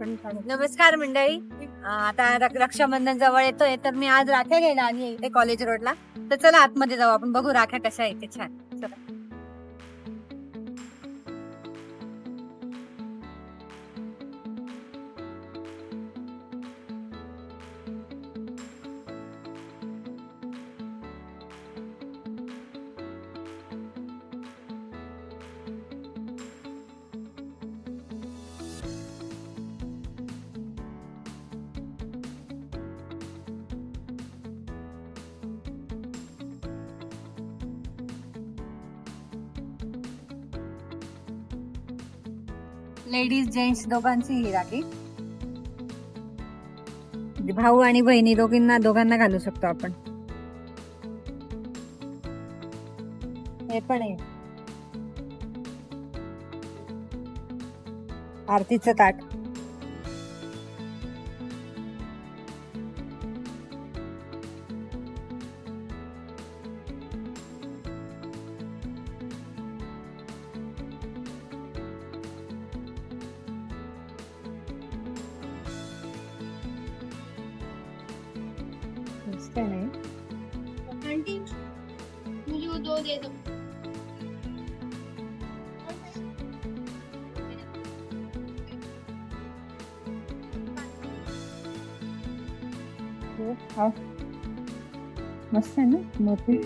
नमस्कार मंडळी. आता रक्षाबंधन जवळ येतोय तर मी आज राख्या घ्यायला आली इथे कॉलेज रोडला तर चला आतमध्ये जाऊ आपण बघू राख्या कशा आहेत ते छान. चला. लेडीज जेंट्स दोघांची ही राखी. म्हणजे भाऊ आणि बहिणी दोघींना दोघांना घालू शकतो आपण. हे पण आहे. आरतीचं ताट. मस्त आहे ना हे? आंटी मुझे वो दो दे दो हो. मस्त आहे ना मोती?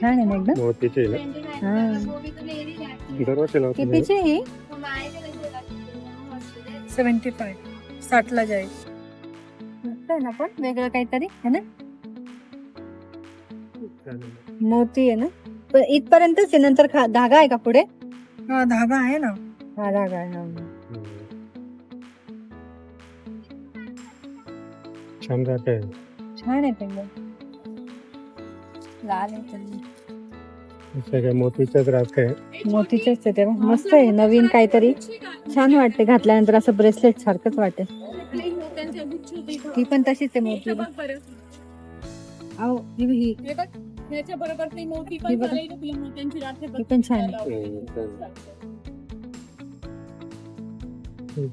छान आहे ना एकदम. मोतीचे ना? हाँ। है. कितीची ही? फाय साठला जाईल. आहे ना पण वेगळं काहीतरी है ना? मोती आहे ना? पण इथपर्यंतच आहे नंतर खा- धागा आहे का पुढे? हा धागा आहे ना. हा धागा आहे हा. हम्म. छान राहते छान आहे ते लाल आहे ते. सगळ्या मोतीच्याच राख आहे? मोतीचेच आहे तेव्हा मस्त आहे नवीन काहीतरी. छान वाटते घातल्यानंतर असं ब्रेसलेट सारखंच वाटते ही पण तशीच आहे मोती अहो, ही ही. याच्या बरोबर ते मोठी ही पण बघा. मोत्यांची ही छान आहे.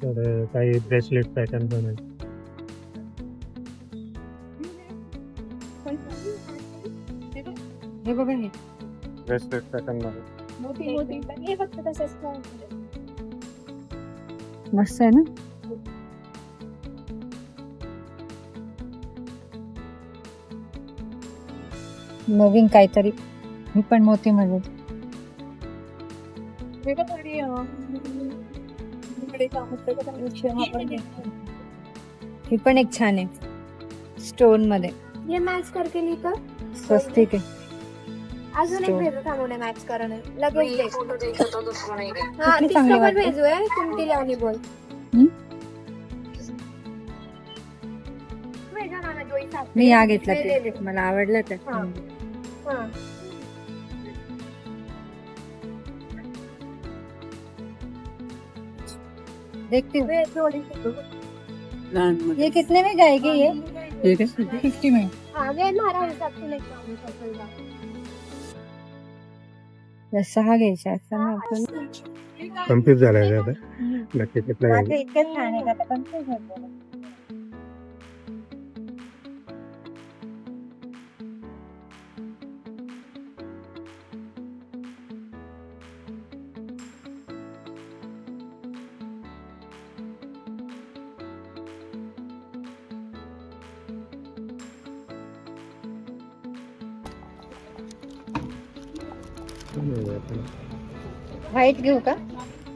तर काही ब्रेसलेट पॅटर्न पण आहे हे बघा. हे ब्रेसलेट पॅटर्नमध्ये. मोठी मोठी. हे फक्त तसंच. मस्त आहे ना? नवीन काहीतरी. ही पण मोती मध्ये ही पण एक छान आहे. स्टोनमध्ये ये मॅच करके ली तर स्वस्तिक आहे. अजून एक Stone. भेजू था मुझे मैच करने लगेच हाँ? भेजू है कुंती लावणी बोल. मी हा घेतला. मला आवडलं ते हा. हाँ देखती हूँ। वे थोड़ी ये कितने में जाएगी ये? फिफ्टी में। आगे मारा हिसाब से लेके आऊंगी सफलता या सहा घ्यायच्या आपण नक्की पण व्हाईट घेऊ का.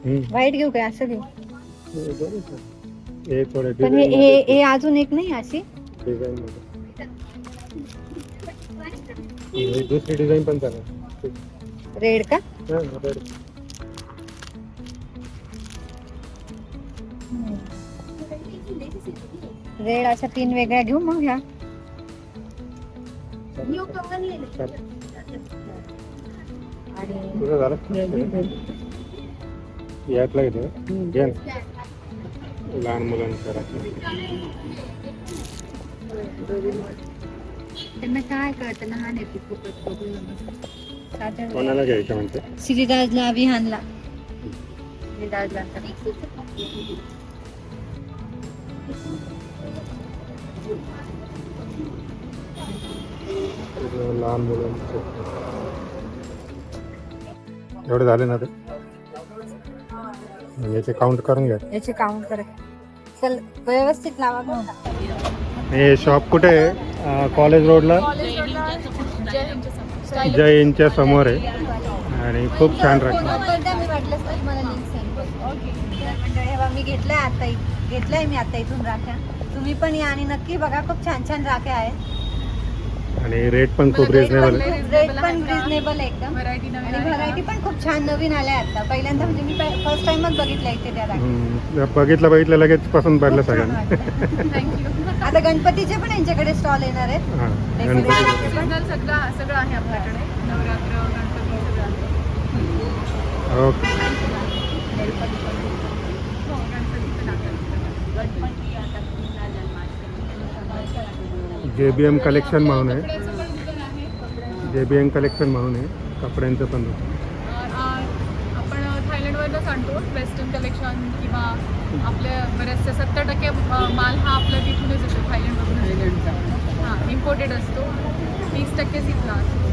व्हाईट घेऊ का असं घेऊ? हे पण हे हे मध्ये- हे अजून एक नाही अशी? दुसरी डिझाईन पण चालेल रेड का? हा, red. रेड अशा तीन वेगळ्या घेऊ मग ह्या. चालेल. तुझं झालं? यातला घेते घे ना. लहान मुलांचं. त्यांना काय कळतं? खूपच कोणाला घ्यायचं म्हणते? श्रीराजला विहानला श्रीराजला लहान मुलांचे. एवढे झाले ना ते? याचे काउंट करून घ्या. याची काउंट कर. चल व्यवस्थित लावा. हे शॉप कुठे आहे? कॉलेज रोडला जय इंच्या समोर आहे. आणि खूप छान मी हे घेतलंय आता घेतलंय मी आता इथून राख्या. तुम्ही पण या आणि नक्की बघा खूप छान छान राख्या आहेत. आणि रेट पण खूप रिजनेबल आहे रेट पण रिझनेबल एकदम. आणि व्हरायटी पण खूप छान नवीन आल्या आता. पहिल्यांदा म्हणजे मी फर्स्ट टाइमच बघितल्या इथे त्या राख्या हम्म, बघितलं बघितलं लगेच पसंत पडलं खूप छान सगळ्यांना. वाटलं. आता गणपतीचे पण यांच्याकडे स्टॉल येणार आहेत. हां. गणपती. सगळं सगळं सगळं आहे आपल्याकडे. नवरात्र गणपती सगळं आहे. ओके गणपती पण आहे जे बी एम कलेक्शन म्हणून आहे. जे बी एम कलेक्शन म्हणून आहे. कपड्यांचं पण आपण थायलंडवरच आणतो वेस्टर्न कलेक्शन किंवा आपल्या बऱ्याचशा सत्तर टक्के माल हा आपला तिथूनच येतो थायलंडमधून हां इम्पोर्टेड असतो. तीस टक्केच इथला असतो